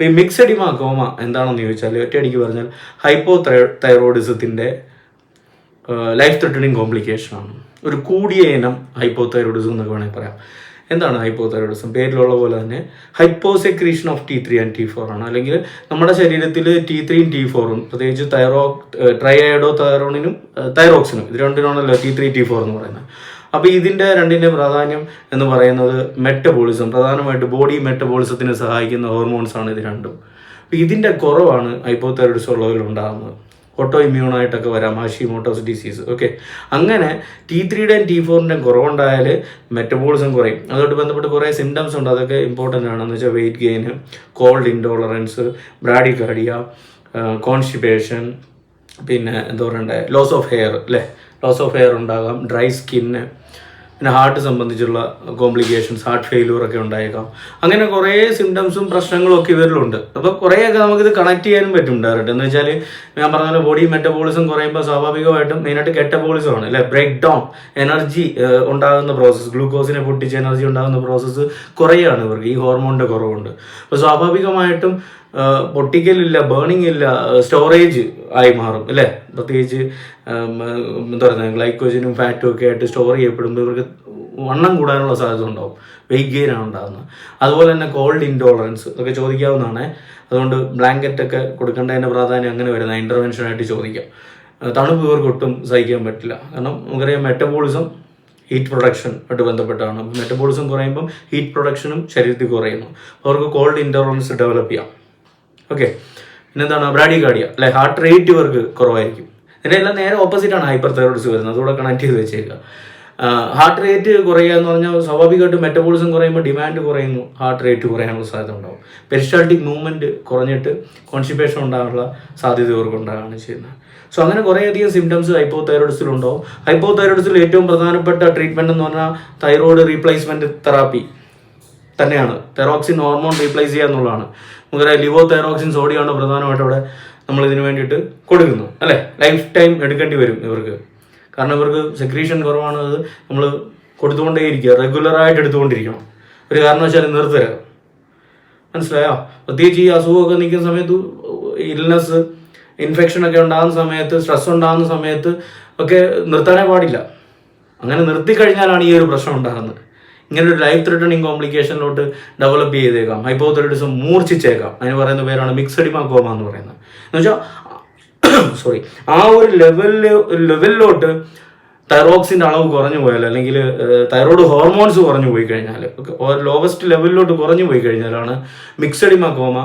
അപ്പോൾ ഈ myxoedema comma എന്താണെന്ന് ചോദിച്ചാൽ ഒറ്റയടിക്ക് പറഞ്ഞാൽ ഹൈപ്പോ തൈറോയിഡിസത്തിന്റെ ലൈഫ് ത്രെട്ടണിങ് കോംപ്ലിക്കേഷൻ ആണ്. ഒരു കൂടിയ ഇനം ഹൈപ്പോ തൈറോയിഡിസം എന്നൊക്കെ വേണമെങ്കിൽ പറയാം. എന്താണ് ഹൈപ്പോ തൈറോയിഡിസം പേരിലുള്ള പോലെ തന്നെ hyposecretion of T three and T four ആണ്. അല്ലെങ്കിൽ നമ്മുടെ ശരീരത്തിൽ ടി ത്രീയും ടി ഫോറും പ്രത്യേകിച്ച് തൈറോ ട്രൈഡോ തൈറോണിനും തൈറോക്സിനും ഇത് രണ്ടിനാണല്ലോ ടി ത്രീ ടി ഫോർ എന്ന് പറയുന്നത്. അപ്പോൾ ഇതിന്റെ രണ്ടിന്റെ പ്രാധാന്യം എന്ന് പറയുന്നത് മെറ്റബോളിസം പ്രധാനമായിട്ട് ബോഡി മെറ്റബോളിസത്തിന് സഹായിക്കുന്ന ഹോർമോൺസ് ആണ് ഇത് രണ്ടും. അപ്പോൾ ഇതിന്റെ കുറവാണ് ഹൈപ്പോതൈറോയിഡിസം ഉള്ളവരിൽ ഉണ്ടാകുന്നത്. ഓട്ടോ ഇമ്മ്യൂൺ ആയിട്ടൊക്കെ വരാം ഹാഷിമോട്ടോസ് ഡിസീസ് ഓക്കെ അങ്ങനെ ടി ത്രീയുടെയും ടി ഫോറിന്റെയും കുറവുണ്ടായാൽ മെറ്റബോളിസം കുറയും. അതുമായിട്ട് ബന്ധപ്പെട്ട് കുറേ സിംറ്റംസ് ഉണ്ട്. അതൊക്കെ ഇമ്പോർട്ടന്റ് ആണെന്ന് വെച്ചാൽ weight gain cold intolerance bradycardia constipation പിന്നെ എന്താ പറയണ്ടേ? ലോസ് ഓഫ് ഹെയർ അല്ലേ ലോസ് ഓഫ് ഹെയർ ഉണ്ടാകാം ഡ്രൈ സ്കിന്ന് പിന്നെ ഹാർട്ട് സംബന്ധിച്ചുള്ള കോംപ്ലിക്കേഷൻസ് ഹാർട്ട് ഫെയിലൂർ ഒക്കെ ഉണ്ടായേക്കാം. അങ്ങനെ കുറേ സിംറ്റംസും പ്രശ്നങ്ങളും ഒക്കെ ഇവരിലുണ്ട്. അപ്പോൾ കുറേയൊക്കെ നമുക്കിത് കണക്ട് ചെയ്യാനും പറ്റും ഡയറക്റ്റ് എന്ന് വെച്ചാൽ ഞാൻ പറഞ്ഞ പോലെ ബോഡി മെറ്റബോളിസം കുറയുമ്പോൾ സ്വാഭാവികമായിട്ടും മെയിനായിട്ട് കെറ്റബോളിസം ആണ് അല്ലെ? ബ്രേക്ക് ഡൗൺ എനർജി ഉണ്ടാകുന്ന പ്രോസസ്സ് ഗ്ലൂക്കോസിനെ പൊട്ടിച്ച് എനർജി ഉണ്ടാകുന്ന പ്രോസസ്സ് കുറയാണ് ഇവർക്ക്. ഈ ഹോർമോണിന്റെ കുറവുണ്ട്. അപ്പോൾ സ്വാഭാവികമായിട്ടും പൊട്ടിക്കലില്ല ബേണിംഗ് ഇല്ല സ്റ്റോറേജ് ആയി മാറും അല്ലേ? പ്രത്യേകിച്ച് എന്താ പറയുക ഗ്ലൈക്കോജനും ഫാറ്റും ഒക്കെ ആയിട്ട് സ്റ്റോർ ചെയ്യപ്പെടുമ്പോൾ ഇവർക്ക് വണ്ണം കൂടാനുള്ള സാധ്യത ഉണ്ടാവും. വെയിറ്റ് ഗെയിൻ ആണ് ഉണ്ടാകുന്നത് അതുപോലെ തന്നെ കോൾഡ് ഇൻടോളറൻസ് ഒക്കെ ചോദിക്കാവുന്നതാണ്. അതുകൊണ്ട് ബ്ലാങ്കറ്റ് ഒക്കെ കൊടുക്കേണ്ടതിന്റെ പ്രാധാന്യം അങ്ങനെ വരുന്ന ഇന്റർവെൻഷനായിട്ട് ചോദിക്കാം. തണുപ്പ് ഇവർക്ക് ഒട്ടും സഹിക്കാൻ പറ്റില്ല. കാരണം നമുക്കറിയാം മെറ്റബോളിസം ഹീറ്റ് പ്രൊഡക്ഷൻ ആയിട്ട് ബന്ധപ്പെട്ടാണ്. മെറ്റബോളിസം കുറയുമ്പം ഹീറ്റ് പ്രൊഡക്ഷനും ശരീരത്തിൽ കുറയുന്നു. അവർക്ക് കോൾഡ് ഇൻടോളറൻസ് ഡെവലപ്പ് ചെയ്യാം. ഓക്കെ പിന്നെന്താണ്? ബ്രാഡി കാർഡിയ അല്ലെ? ഹാർട്ട് റേറ്റ് ഇവർക്ക് കുറവായിരിക്കും. ഇതിന്റെ എല്ലാം നേരെ ഓപ്പോസിറ്റ് ആണ് ഹൈപ്പർ തൈറോയിഡ്സ് വരുന്നത്. അതുകൂടെ കണക്ട് ചെയ്ത് വെച്ചേക്കുക. ഹാർട്ട് റേറ്റ് കുറയുക എന്ന് പറഞ്ഞാൽ സ്വാഭാവികമായിട്ടും മെറ്റബോളിസം കുറയുമ്പോൾ ഡിമാൻഡ് കുറയുന്നു. ഹാർട്ട് റേറ്റ് കുറയാനുള്ള സാധ്യത ഉണ്ടാവും. പെരിസ്റ്റാൾട്ടിക് മൂവ്മെന്റ് കുറഞ്ഞിട്ട് കോൺസ്റ്റിപ്പേഷൻ ഉണ്ടാകാനുള്ള സാധ്യത ഇവർക്ക് ഉണ്ടാകുകയാണ് ചെയ്യുന്നത്. സോ അങ്ങനെ കുറേയധികം സിംറ്റംസ് ഹൈപ്പോ തൈറോയിഡ്സിലുണ്ടാവും ഹൈപ്പോ തൈറോയിഡ്സിൽ ഏറ്റവും പ്രധാനപ്പെട്ട ട്രീറ്റ്മെന്റ് എന്ന് പറഞ്ഞാൽ തൈറോയിഡ് റീപ്ലേസ്മെന്റ് തെറാപ്പി തന്നെയാണ്. തെറോക്സിൻ ഹോർമോൺ റീപ്ലേസ് ചെയ്യുക എന്നുള്ളതാണ്. നമുക്കറിയാം ലിവോ തെറോക്സിൻ സോഡിയമാണ് പ്രധാനമായിട്ട് അവിടെ നമ്മൾ ഇതിന് വേണ്ടിയിട്ട് കൊടുക്കുന്നു അല്ലേ? ലൈഫ് ടൈം എടുക്കേണ്ടി വരും ഇവർക്ക്. കാരണം ഇവർക്ക് സെക്രീഷൻ കുറവാണ് അത് നമ്മൾ കൊടുത്തുകൊണ്ടേയിരിക്കുക റെഗുലറായിട്ട് എടുത്തുകൊണ്ടിരിക്കണം. ഒരു കാരണവശാലും നിർത്തരുത്. മനസ്സിലായോ? പ്രത്യേകിച്ച് ഈ അസുഖമൊക്കെ നിൽക്കുന്ന സമയത്ത് ഇൽനെസ് ഇൻഫെക്ഷൻ ഒക്കെ ഉണ്ടാകുന്ന സമയത്ത് സ്ട്രെസ് ഉണ്ടാകുന്ന സമയത്ത് ഒക്കെ നിർത്താനേ പാടില്ല. അങ്ങനെ നിർത്തി കഴിഞ്ഞാലാണ് ഈ ഒരു പ്രശ്നം ഉണ്ടാകുന്നത്. ഇങ്ങനെ ഒരു ലൈഫ് ത്രെട്ടണിങ് കോംപ്ലിക്കേഷനിലോട്ട് ഡെവലപ്പ് ചെയ്തേക്കാം. ഹൈപ്പോതെറിഡിസം മൂർച്ഛിച്ചേക്കാം. അതിന് പറയുന്ന പേരാണ് മിക്സഡിമ കോമ എന്ന് പറയുന്നത്. എന്ന് വെച്ചാൽ സോറി ആ ഒരു ലെവലിൽ ലെവലിലോട്ട് തൈറോക്സിന്റെ അളവ് കുറഞ്ഞു പോയാൽ അല്ലെങ്കിൽ തൈറോയ്ഡ് ഹോർമോൺസ് കുറഞ്ഞു പോയി കഴിഞ്ഞാൽ ലോവസ്റ്റ് ലെവലിലോട്ട് കുറഞ്ഞു പോയി കഴിഞ്ഞാലാണ് മിക്സഡിമ കോമ